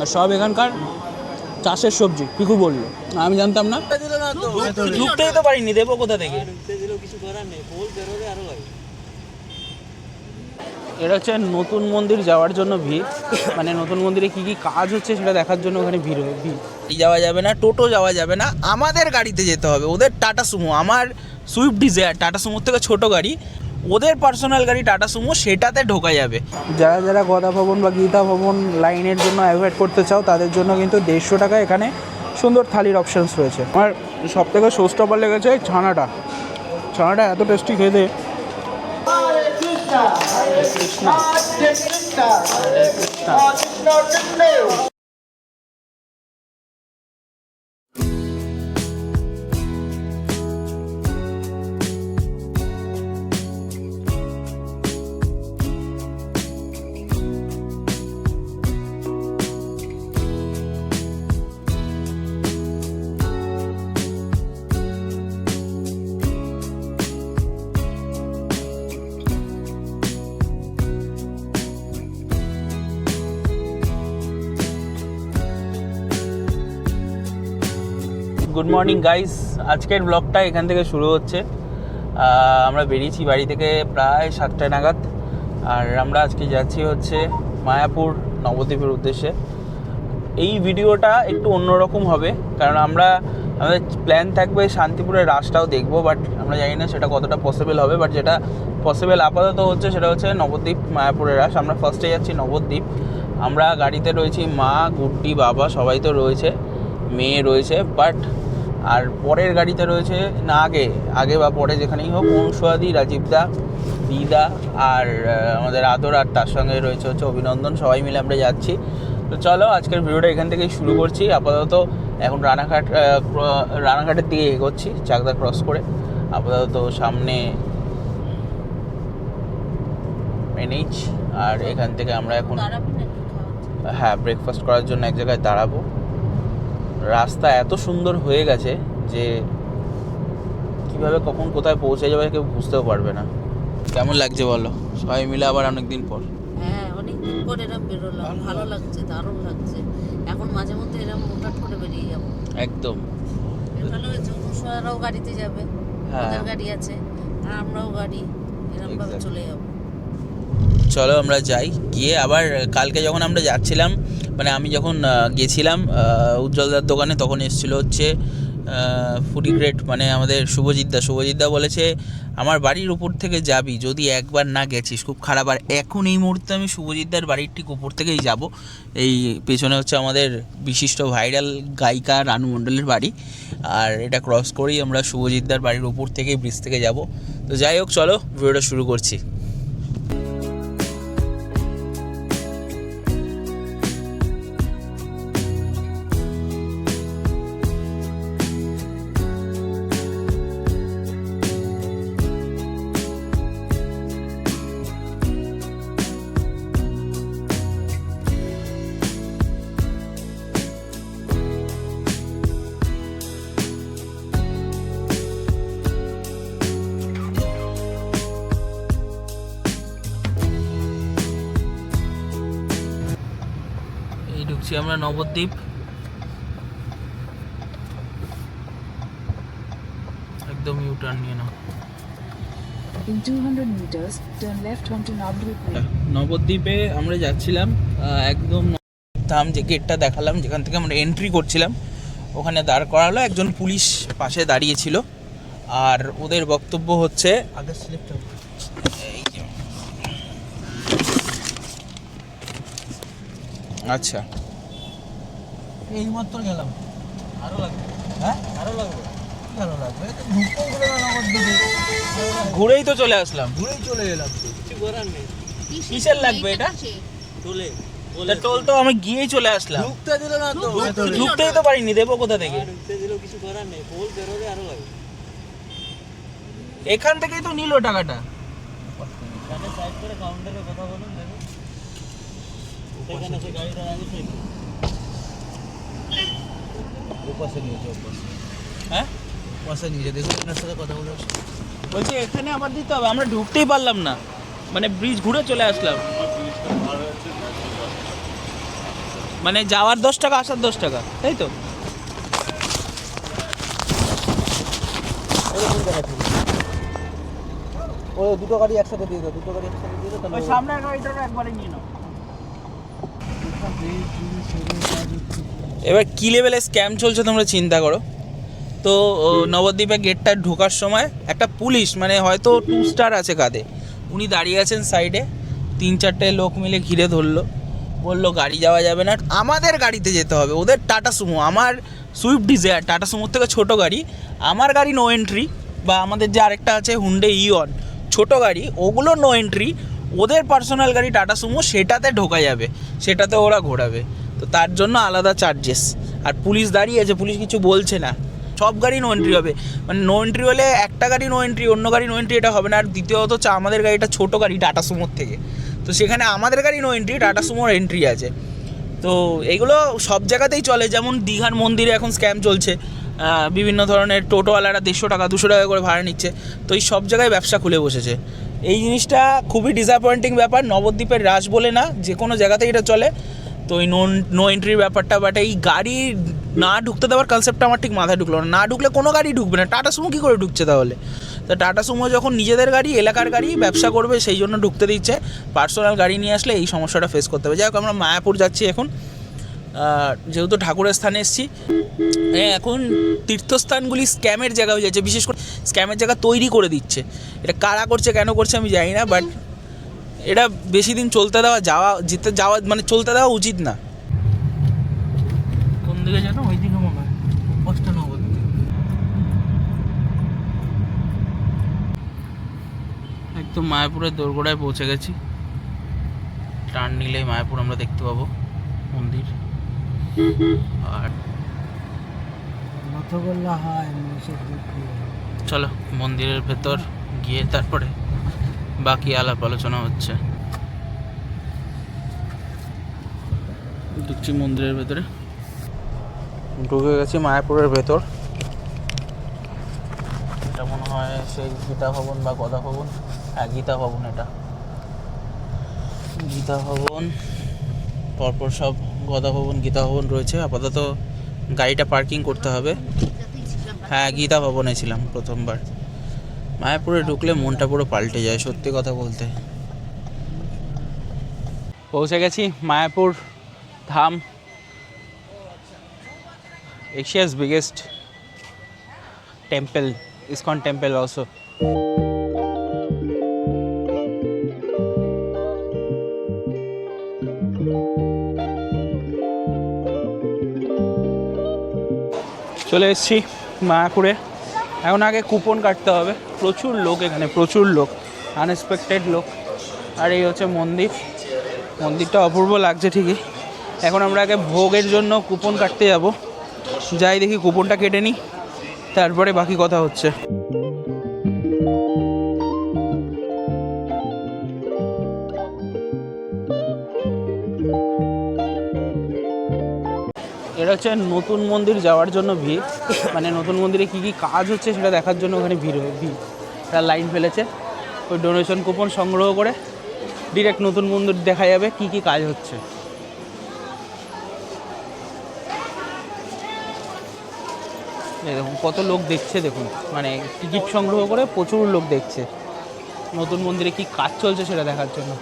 আর সব এখানকার চাষের সবজি পিকু বলল? আমি জানতাম না। ঢুকতেই তো পারিনি দেবো কোথা থেকে? এটা হচ্ছে নতুন মন্দির যাওয়ার জন্য ভিড়। মানে নতুন মন্দিরে কি কি কাজ হচ্ছে সেটা দেখার জন্য ওখানে ভিড় হয় ভিড়। যাওয়া যাবে না টোটো যাওয়া যাবে না আমাদের গাড়িতে যেতে হবে। ওদের টাটা সুমো আমার সুইফট ডিজায়ার টাটা সুমোর থেকে ছোট গাড়ি। ওদের পার্সোনাল গাড়ি টাটা সুমো সেটাতে ঢোকা যাবে যারা যারা গদা ভবন বা গীতা ভবন লাইনের জন্য অ্যাভয়েড করতে চাও তাদের জন্য কিন্তু দেড়শো টাকা এখানে সুন্দর থালির অপশানস রয়েছে আমার সব থেকে শোস্টপার লেগেছে ছানাটা ছানাটা এত টেস্টি খেতে কৃষ্ণা গুড মর্নিং গাইস আজকের ব্লগটা এখান থেকে শুরু হচ্ছে। আমরা বেরিয়েছি বাড়ি থেকে প্রায় সাতটা নাগাদ। আর আমরা আজকে যাচ্ছি হচ্ছে মায়াপুর নবদ্বীপের উদ্দেশ্যে। এই ভিডিওটা একটু অন্যরকম হবে, কারণ আমরা, আমাদের প্ল্যান থাকবে শান্তিপুরের রাসটাও দেখব বাট আমরা জানি না সেটা কতটা পসিবল হবে। বাট যেটা পসিবল আপাতত হচ্ছে সেটা হচ্ছে নবদ্বীপ, মায়াপুরের রাস। আমরা ফার্স্টে যাচ্ছি নবদ্বীপ। আমরা গাড়িতে রয়েছি মা, গুড্ডি, বাবা সবাই তো রয়েছে, মেয়ে রয়েছে বাট আর পরের গাড়িতে রয়েছে না আগে আগে বা পরে যেখানেই হোক অনুসুয়াদি রাজীবদা দিদা আর আমাদের আদর আর তার সঙ্গে রয়েছে হচ্ছে অভিনন্দন সবাই মিলে আমরা যাচ্ছি। তো চলো আজকের ভিডিওটা এখান থেকেই শুরু করছি। আপাতত এখন রানাঘাট রানাঘাটের দিকে এগোচ্ছি চাকদা ক্রস করে। আপাতত সামনে এনএইচ আর এখান থেকে আমরা এখন হ্যাঁ ব্রেকফাস্ট করার জন্য এক জায়গায় দাঁড়াবো। রাস্তা এত সুন্দর হয়ে গেছে যে কীভাবে কখন কোথায় পৌঁছে যাবে কেউ বুঝতেও পারবে না। কেমন লাগছে বলো? সবাই মিলে আবার অনেকদিন পর। হ্যাঁ অনেকদিন পর এরম বেরোলাম। ভালো লাগছে। দারুণ লাগছে। এখন মাঝে মধ্যে এরম হঠাৎ করে বেরিয়ে যাব। একদম। গাড়িতে যাবে। হ্যাঁ। গাড়ি আছে আর আমরাও গাড়ি। এরম ভাবে চলে যাব। চলো আমরা যাই। গিয়ে আবার কালকে যখন আমরা যাচ্ছিলাম মানে আমি যখন গেছিলাম উজ্জ্বলদার দোকানে, তখন এসেছিল হচ্ছে ফুডি গ্রেড মানে আমাদের শুভজিৎদা শুভজিৎদা বলেছে, আমার বাড়ির উপর থেকে যাবি, যদি একবার না গেছিস, খুব খারাপ। আর এখন এই মুহূর্তে আমি শুভজিৎদার বাড়ির ঠিক উপর থেকেই যাব। এই পেছনে হচ্ছে আমাদের বিশিষ্ট ভাইরাল গায়িকা রানু মণ্ডলের বাড়ি। আর এটা ক্রস করেই আমরা শুভজিৎদার বাড়ির উপর থেকেই ব্রিজ থেকে যাব। তো যাই হোক, চলো, ভিডিওটা শুরু করছি। ঢুকছি আমরা নবদ্বীপ। একদম ইউ টার্ন নিয়ে নাও। In 200 meters, turn left onto Navdvip Way. নবদ্বীপে আমরা যাচ্ছিলাম আহ, একদম ধাম যে গেটটা দেখালাম যেখান থেকে আমরা এন্ট্রি করছিলাম ওখানে দাঁড় করালো একজন পুলিশ পাশে দাঁড়িয়েছিল। আর ওদের বক্তব্য হচ্ছে এই যে। আচ্ছা। এই মাত্র গেলাম। আরও লাগবে। হ্যাঁ? আরও লাগবে। ভালো লাগবে। ঢুকতেও গেলে না দিকে। ঘুরেই তো চলে আসলাম। ঘুরেই চলে এলাম। কিছু করার নেই। কিসের লাগবে এটা? টোল তো আমি গিয়েই চলে আসলাম। ঢুকতে দিল না তো। ঢুকতেই তো পারিনি। দেবো কোথা থেকে? ঢুকতে দিলেও কিছু করার নেই। পোল বেরোলে আরও লাগবে এখান থেকেই তো নিল টাকাটা। এখানে সাইড করে কাউন্টারে কথা বলুন দেখুন। সেখানে সে থেকে ওপাশে নিয়েছে ওপাশে হ্যাঁ? ওপাশে নিয়েছে দেখুন আপনার সাথে কথা বলে। বলছি এখানে আবার দিতে হবে আমরা ঢুকতেই পারলাম না। মানে ব্রিজ ঘুরে চলে আসলাম। মানে যাওয়ার দশ টাকা আসার দশ টাকা তাই তো? ও দুটো গাড়ি একসাথে দিয়ে দাও দুটো গাড়ি একসাথে দিয়ে দাও ওই সামনের গাড়িটা একবারে নিয়ে নাও। এবার কি লেভেলে স্ক্যাম চলছে তোমরা চিন্তা করো। তো নবদ্বীপে গেটটা ঢোকার সময় একটা পুলিশ মানে হয়তো টু স্টার আছে কাঁধে উনি দাঁড়িয়ে আছেন সাইডে তিন চারটে লোক মিলে ঘিরে ধরলো বলল গাড়ি যাওয়া যাবে না আমাদের গাড়িতে যেতে হবে ওদের টাটা সুমো আমার সুইফট ডিজায়ার টাটা সুমোর থেকে ছোটো গাড়ি আমার গাড়ি নো এন্ট্রি বা আমাদের যে আরেকটা আছে হুন্ডে ইয়ন ছোটো গাড়ি ওগুলো নো এন্ট্রি ওদের পার্সোনাল গাড়ি টাটা সুমো সেটাতে ঢোকা যাবে সেটাতে ওরা ঘোরাবে। তো তার জন্য আলাদা চার্জেস আর পুলিশ দাঁড়িয়ে আছে পুলিশ কিছু বলছে না। সব গাড়ি নো এন্ট্রি হবে। মানে নো এন্ট্রি হলে একটা গাড়ি নো এন্ট্রি অন্য গাড়ি নো এন্ট্রি এটা হবে না। আর দ্বিতীয়ত হচ্ছে আমাদের গাড়িটা ছোটো গাড়ি টাটা সুমোর থেকে। তো সেখানে আমাদের গাড়ি নো এন্ট্রি টাটা সুমোর এন্ট্রি আছে। তো এগুলো সব জায়গাতেই চলে। যেমন দীঘার মন্দিরে এখন স্ক্যাম চলছে। বিভিন্ন ধরনের টোটোওয়ালারা দেড়শো টাকা, দুশো টাকা করে ভাড়া নিচ্ছে। তো এই সব জায়গায় ব্যবসা খুলে বসেছে। এই জিনিসটা খুবই ডিসঅ্যাপয়েন্টিং ব্যাপার। নবদ্বীপের রাস বলে না যে কোনো জায়গাতেই এটা চলে। তো এই নো নো এন্ট্রির ব্যাপারটা বাট এই গাড়ি না ঢুকতে দেওয়ার কনসেপ্টটা আমার ঠিক মাথায় ঢুকলো না। না ঢুকলে কোনো গাড়ি ঢুকবে না। টাটা সুমো কী করে ঢুকছে তাহলে? তো টাটা সুমো যখন নিজেদের গাড়ি, এলাকার গাড়ি, ব্যবসা করবে, সেই জন্য ঢুকতে দিচ্ছে। পার্সোনাল গাড়ি নিয়ে আসলে এই সমস্যাটা ফেস করতে হবে। যাই হোক, আমরা মায়াপুর যাচ্ছি এখন। যেহেতু ঠাকুরের স্থানে এসেছি। এখন তীর্থস্থানগুলি স্ক্যামের জায়গা হয়ে যাচ্ছে। বিশেষ করে স্ক্যামের জায়গা তৈরি করে দিচ্ছে। এটা কারা করছে, কেন করছে আমি জানি না বাট এটা বেশি দিন চলতে দেওয়া যাওয়া যেতে যাওয়া মানে চলতে দেওয়া উচিত না। কোন দিকে যেন? ওই দিকে মনে হয়। নবদ্বীপ একদম মায়াপুরের দোরগোড়ায় পৌঁছে গেছি। টার্ন নিলেই মায়াপুর আমরা দেখতে পাবো মন্দির। আর হয় চলো মন্দিরের ভেতর গিয়ে তারপরে বাকি আলাপ আলোচনা হচ্ছে। ঢুকছি মন্দিরের ভেতরে। ঢুকে গেছি মায়াপুরের ভেতর। এটা মনে হয় সেই গীতা ভবন বা গদা ভবন। হ্যাঁ গীতা ভবন এটা। গীতা ভবন পরপর সব গদা ভবন গীতা ভবন রয়েছে। আপাতত গাড়িটা পার্কিং করতে হবে। হ্যাঁ গীতা ভবনে ছিলাম প্রথমবার। মায়াপুরে ঢুকলে মনটা পুরো পাল্টে যায়, সত্যি কথা বলতে। পৌঁছে গেছি Mayapur Dham, Asia's biggest temple, ISKCON temple also চলে এসেছি মায়াপুরে। এখন আগে কুপন কাটতে হবে। প্রচুর লোক এখানে, প্রচুর লোক আনএক্সপেক্টেড লোক। আর এই হচ্ছে মন্দির। মন্দিরটা অপূর্ব লাগছে ঠিকই। এখন আমরা আগে ভোগের জন্য কুপন কাটতে যাব। যাই দেখি কুপনটা কেটে নিই, তারপরে বাকি কথা হচ্ছে। হচ্ছে নতুন মন্দির যাওয়ার জন্য ভিড়। মানে নতুন মন্দিরে কী কী কাজ হচ্ছে সেটা দেখার জন্য ওখানে ভিড় ভিড়। তারা লাইন ফেলেছে। ওই ডোনেশন কুপন সংগ্রহ করে ডিরেক্ট নতুন মন্দির দেখা যাবে, কী কী কাজ হচ্ছে। দেখুন, কত লোক দেখছে, দেখুন। মানে টিকিট সংগ্রহ করে প্রচুর লোক দেখছে। নতুন মন্দিরে কি কাজ চলছে সেটা দেখার জন্য।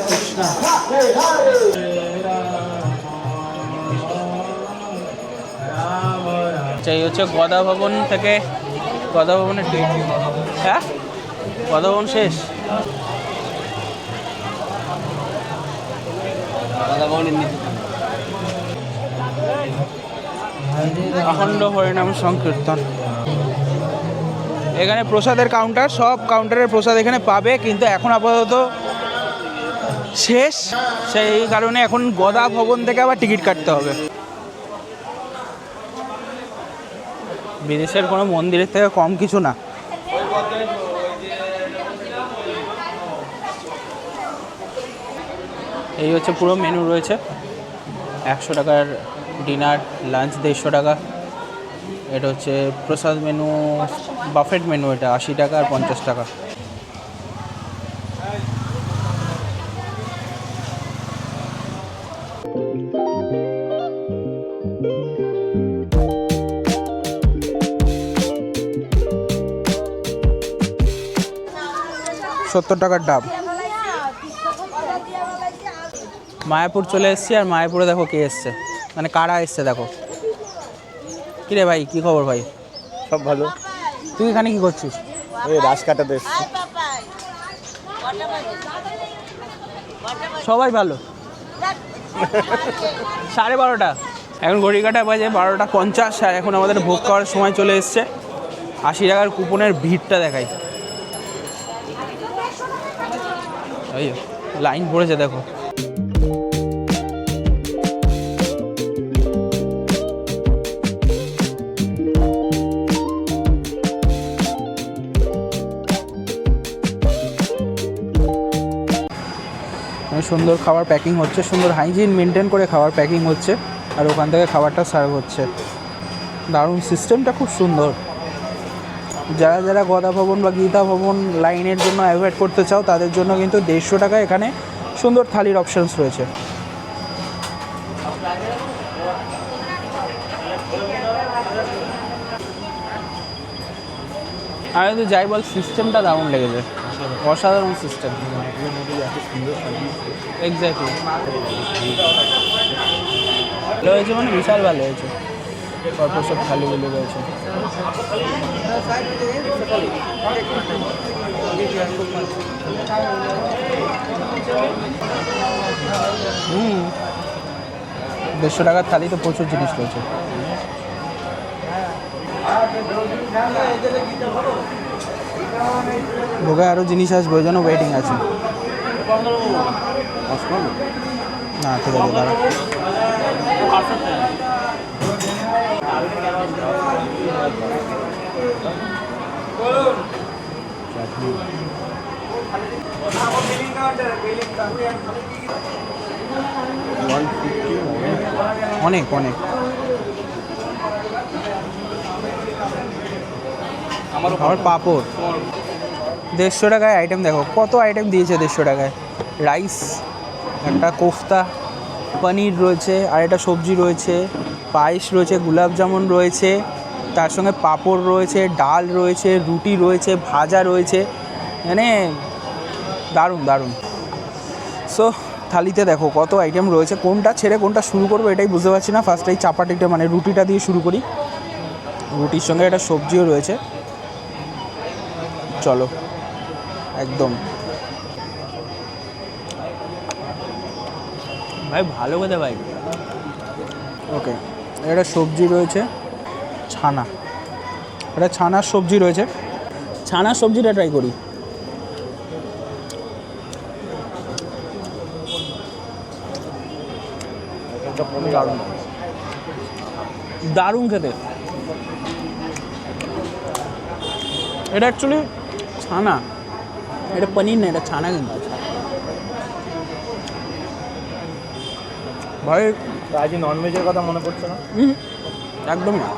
কৃষ্ণ কৃষ্ণ এই হচ্ছে গদা ভবন থেকে গদা ভবনের টিকিট হ্যাঁ? গদা ভবন শেষ। অখণ্ড হরিনাম সংকীর্তন। এখানে প্রসাদের কাউন্টার সব কাউন্টারের প্রসাদ এখানে পাবে কিন্তু এখন আপাতত শেষ। সেই কারণে এখন গদা ভবন থেকে আবার টিকিট কাটতে হবে। বিদেশের কোনো মন্দিরের থেকে কম কিছু না। এই হচ্ছে পুরো মেনু রয়েছে। একশো টাকার ডিনার লাঞ্চ দেড়শো টাকা। এটা হচ্ছে প্রসাদ মেনু বাফেট মেনু এটা, আশি টাকা আর পঞ্চাশ টাকা। সত্তর টাকার ডাব। মায়াপুর চলে এসেছি আর মায়াপুরে দেখো কে এসছে। মানে কারা এসছে দেখো। কিরে ভাই কি খবর ভাই? সব ভালো। তুই এখানে কি করছিস? এই রাস কাটাতে এসছি। সবাই ভালো? সাড়ে বারোটা। এখন ঘড়ি কাটা বাজে বারোটা পঞ্চাশ আর এখন আমাদের ভোগ খাওয়ার সময় চলে এসছে। আশি টাকার কুপনের ভিড়টা দেখাই। এই লাইন পড়েছে দেখো। মানে সুন্দর খাবার প্যাকিং হচ্ছে, সুন্দর হাইজিন মেনটেন করে খাবার প্যাকিং হচ্ছে, আর ওখান থেকে খাবারটা সার্ভ হচ্ছে। দারুণ সিস্টেমটা খুব সুন্দর। যারা যারা গদা ভবন বা গীতা ভবন লাইনের জন্য অ্যাভয়েড করতে চাও, তাদের জন্য কিন্তু দেড়শো টাকা এখানে সুন্দর থালির অপশানস রয়েছে। আর কিন্তু যাই বল সিস্টেমটা দারুণ লেগেছে। অসাধারণ সিস্টেম এক্স্যাক্টলি ভালো হয়েছে মানে বিশাল ভালো হয়েছে। পরপর সব খালিগুলি রয়েছে হুম। দেড়শো টাকার থালি তো প্রচুর জিনিস রয়েছে। ভোগে আরও জিনিস আসবে, ওই জন্য ওয়েটিং আছে। না, ঠিক আছে দাঁড়া অনেক অনেক। আমার পাপড়। দেড়শো টাকায় আইটেম দেখো। কত আইটেম দিয়েছে দেড়শো টাকায়? রাইস একটা কোফতা। পনির রয়েছে, আর একটা সবজি রয়েছে, পায়েস রয়েছে গুলাব জামুন রয়েছে, তার সঙ্গে পাঁপড় রয়েছে, ডাল রয়েছে, রুটি রয়েছে, ভাজা রয়েছে মানে দারুণ দারুণ। সো থালিতে দেখো কত আইটেম রয়েছে, কোনটা ছেড়ে কোনটা শুরু করব এটাই বুঝতে পারছি না। ফার্স্ট এই চাপাটিটা মানে রুটিটা দিয়ে শুরু করি। রুটির সঙ্গে একটা সবজিও রয়েছে। চলো, একদম। ভাই ভালো কথা ভাই ওকে এটা সবজি রয়েছে ছানা। এটা ছানার সবজি রয়েছে। ছানার সবজিটা ট্রাই করি। দারুণ দারুণ খেতে। এটা অ্যাকচুয়ালি ছানা। এটা পনির না এটা ছানা কিন্তু। ভাই আজ ননভেজের কথা মনে পড়ছে না? হুম, একদমই না।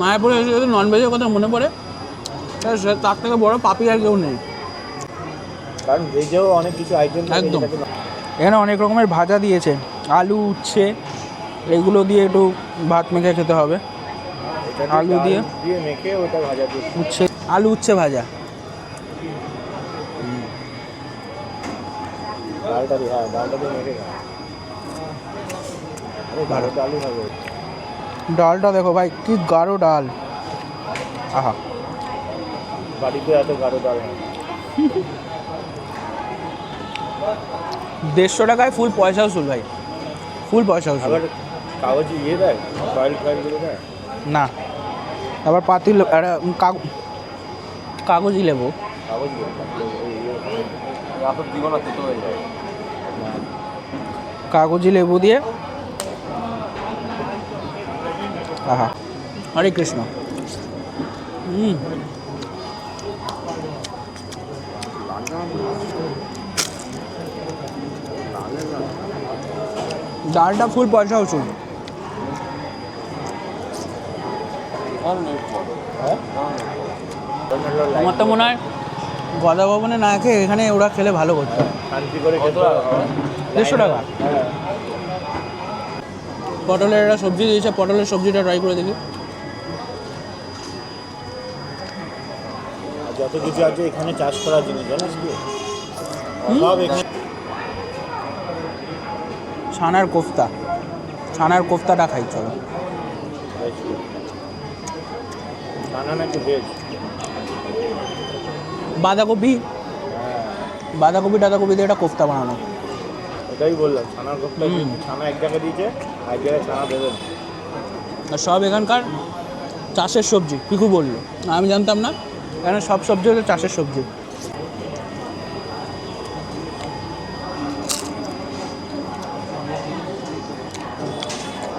মায়াপুরে এসে যদি ননভেজের কথা মনে পড়ে তাহলে তার থেকে বড় পাপি আর কেউ নেই। কারণ ভেজেও অনেক কিছু আইটেম একদম। এখানে অনেক রকমের ভাজা দিয়েছে। আলু উচ্ছে এগুলো দিয়ে একটু ভাত মেখে খেতে হবে। আলু দিয়ে? দিয়ে মেখে ওটা ভাজা দিয়ে। উচ্ছে আলু উচ্ছে ভাজা। ডালটা দিয়ে হ্যাঁ ডালটা দিয়ে মেখে ভালো তো হবে ডালটা দেখো ভাই কি গাঢ় ডাল। আহা। বাড়িতে এত গাঢ় ডাল দেড়শো টাকায় ফুল পয়সা উসুল ভাই। ফুল পয়সা উসুল। আবার কাগজ ইয়ে দেয়? ফয়েল ফয়েলগুলো দেয়? না। আবার পাতিল একটা কাগ- কাগজই লেবু। কাগজ হয়ে যায়। কাগজি লেবু দিয়ে আহা হরে কৃষ্ণ হুম ডালটা ফুল পয়সা উচুল আমার তো মনে হয় গদা ভবনে না খেয়ে এখানে ওরা খেলে ভালো করতো। দেড়শো টাকা। পটলের একটা সবজি দিয়েছে পটলের সবজিটা ট্রাই করে দেখি। যত কিছু আছে এখানে চাষ করার জিনিস জানিস কি? সব এখানে ছানার কোফতা। ছানার কোফতাটা খাই চলো। নাকি ভেজ বাঁধাকপি? বাঁধাকপি টাধাকপি দিয়ে একটা কোফতা বানানো। এটাই বললাম ছানার হুম। ছানা এক জায়গায় দিয়েছে আর সব এখানকার চাষের সবজি, পিকু বলল। আমি জানতাম না, এখানে সব সবজি হচ্ছে চাষের সবজি।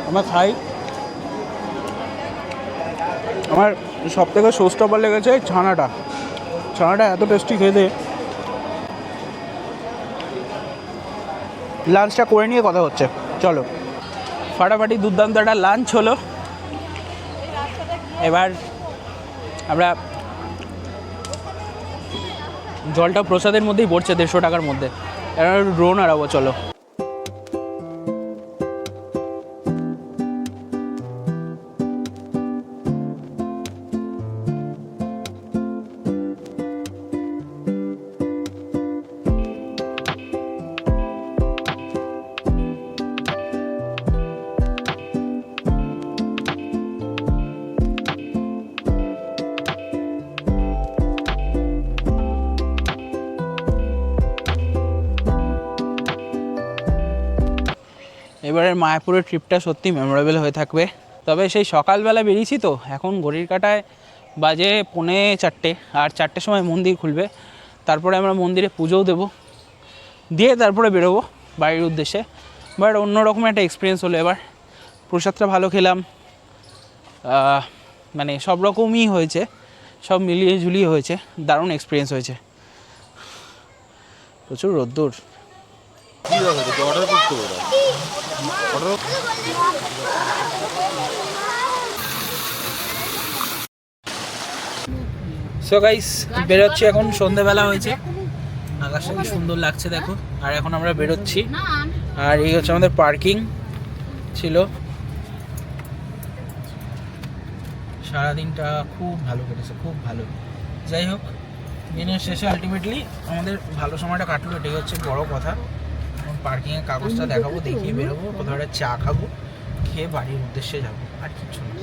আমরা খাই। আমার সব থেকে শোস্টপার লেগেছে ছানাটা। ছানাটা এত টেস্টি খেতে। লাঞ্চটা করে নিয়ে কথা হচ্ছে। চলো। ফাটাফাটি দুর্দান্ত একটা লাঞ্চ হলো। এবার আমরা জলটা প্রসাদের মধ্যেই পড়ছে দেড়শো টাকার মধ্যে। এবার ড্রোন আরাবো চলো। এবারের মায়াপুরের ট্রিপটা সত্যি মেমোরেবল হয়ে থাকবে। তবে সেই সকালবেলা বেরিয়েছি তো, এখন ঘড়ির কাটায় বাজে পৌনে চারটে, আর চারটের সময় মন্দির খুলবে। তারপরে আমরা মন্দিরে পুজোও দেবো, দিয়ে তারপরে বেরোবো বাড়ির উদ্দেশ্যে। বাট অন্যরকম একটা এক্সপিরিয়েন্স হলো এবার। প্রসাদটা ভালো খেলাম মানে সব রকমই হয়েছে, সব মিলিয়ে ঝুলিয়ে হয়েছে, দারুণ এক্সপিরিয়েন্স হয়েছে। প্রচুর রোদ্দুর। সো গাইস বেরোচ্ছি এখন, সন্ধেবেলা হয়েছে। আকাশটা কি সুন্দর লাগছে, দেখো। আর এখন আমরা বেরোচ্ছি। আর এই হচ্ছে আমাদের পার্কিং ছিল। সারাদিনটা খুব ভালো কেটেছে, খুব ভালো। যাই হোক, দিনের শেষে আলটিমেটলি আমাদের ভালো সময়টা কাটলো, এটাই হচ্ছে বড় কথা। পার্কিংয়ের কাগজটা দেখাবো, দেখিয়ে বেরোবো, কোথাও একটা চা খাব, খেয়ে বাড়ির উদ্দেশ্যে যাব, আর কিছু না।